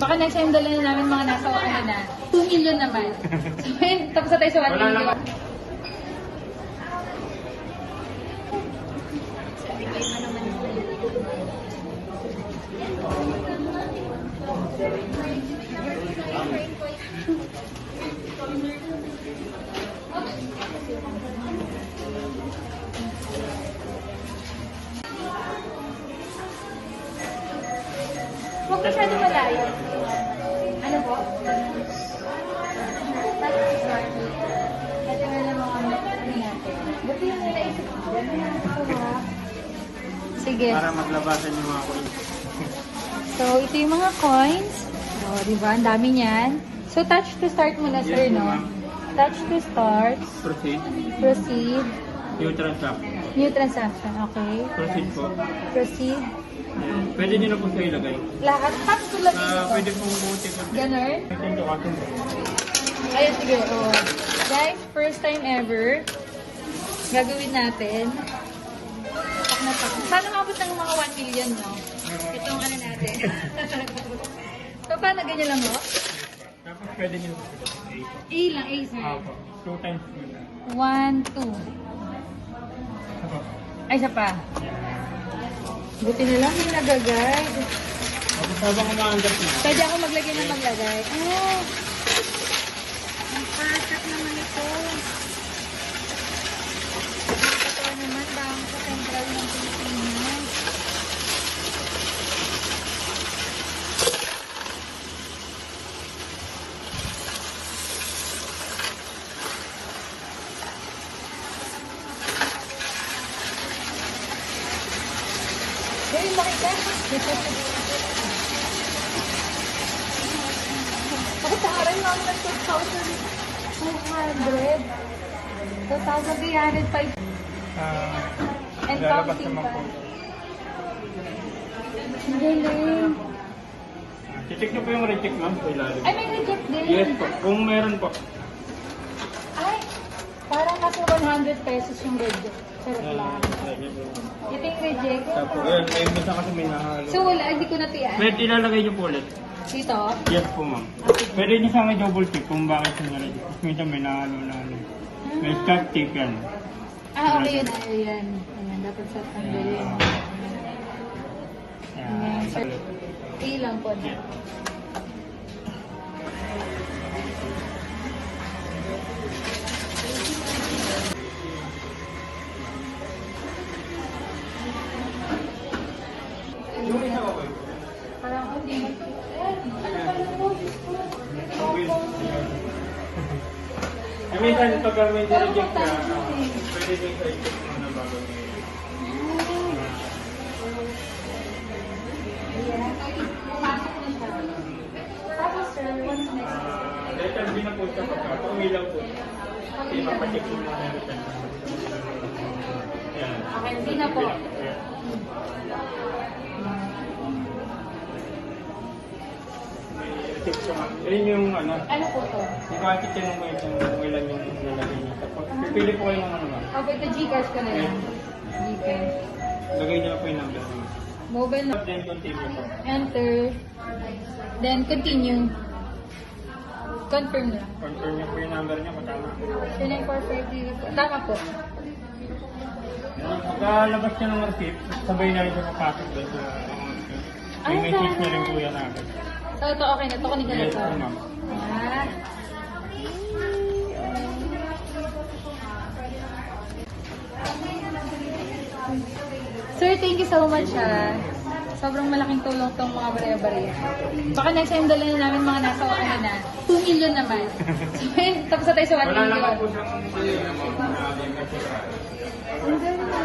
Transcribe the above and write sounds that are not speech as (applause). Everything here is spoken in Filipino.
Baka nag-send na namin mga nasa ano na, 2 million naman. So, (laughs) tapos na tayo sa 1 Wala million. Masyado malayo. Ano po? Sige. Para maglabasan yung mga coins. So, ito yung mga coins. O, di ba? Ang dami niyan. So, touch to start muna, sir, Yes, no? ma'am. Touch to start. Proceed. Proceed. New transaction. New transaction. Okay. Proceed po. Proceed. Ayan. Pwede nyo na po siya ilagay. Lahat. Tapos tulad Ah, dito. pwede pong buti po. Ganun. Ito ating Ayan, sige. Oh. Guys, first time ever, gagawin natin. Tak na. Sana mabot ng mga 1 million, no? Itong ano natin. (laughs) so, paano ganyan lang mo? Tapos pwede nyo po. A lang, A, sir. Ah, po. Two times po na. 1, 2. Ako. Ay, isa pa. Buti na lang, hindi nag-guide. Tapos habang umaangat na. Pwede ako maglagay ng maglagay. Oh! Ang perfect naman. Ito Hey, laki ka. Ako taray lang ng 2,200. 2,305 Ah, and counting pa. Ang galing. Titik nyo po yung reject ma'am sa ilalim. Ay, may reject din. Yes po. Kung meron po. Parang nasa 100 pesos yung reject. Sarap Ah, lang. Ito yung reject. Tapos, ayun, may minsan kasi may nahalo. So, wala, hindi ko natiyan. Pwede ilalagay nyo po ulit. Dito. Yes po ma'am. Pwede nyo sa akin double check kung bakit siya nalagay. Tapos minsan may nahalo na ano. May start check yan. Ah, okay yun. Ayan. Ayan, dapat sa tanggalin. Ayan, sir. Ilang po na. Parang hindi mo. Eh, ano pala po? Opo. Eh, minsan pag may reject ka, pwede din sa check mo na bago. Ah, Letter B na po siya pagka. Pumilaw po. Kasi mapacheck mo na meron siya. Okay, hindi na po. Check siya. Yun yung ano. Ano po to? Bakit tinong mo yung kung ilan yung nalagay niya. Tapos pipili po kayo ng ano. Okay, ito Gcash ko na yan. Gcash. Lagay niyo po yung number. Mobile na. Then continue po. Enter. Then, continue. Confirm na. Confirm niyo po yung number niya kung tama. 29450 po. Tama po. Pagkalabas niya ng receipt, sabay na rin siya papasok doon sa niyo. May Ay, message niya rin po yan agad. So, ito okay na. Ito nila Yes ito. Sir, thank you so much ha. Sobrang malaking tulong tong mga barya-barya. Baka nag-send na namin mga nasa ano na, 2 million naman. So, (laughs) yun, tapos na tayo sa 1 Wala million. naman po siyang na. Ang galing.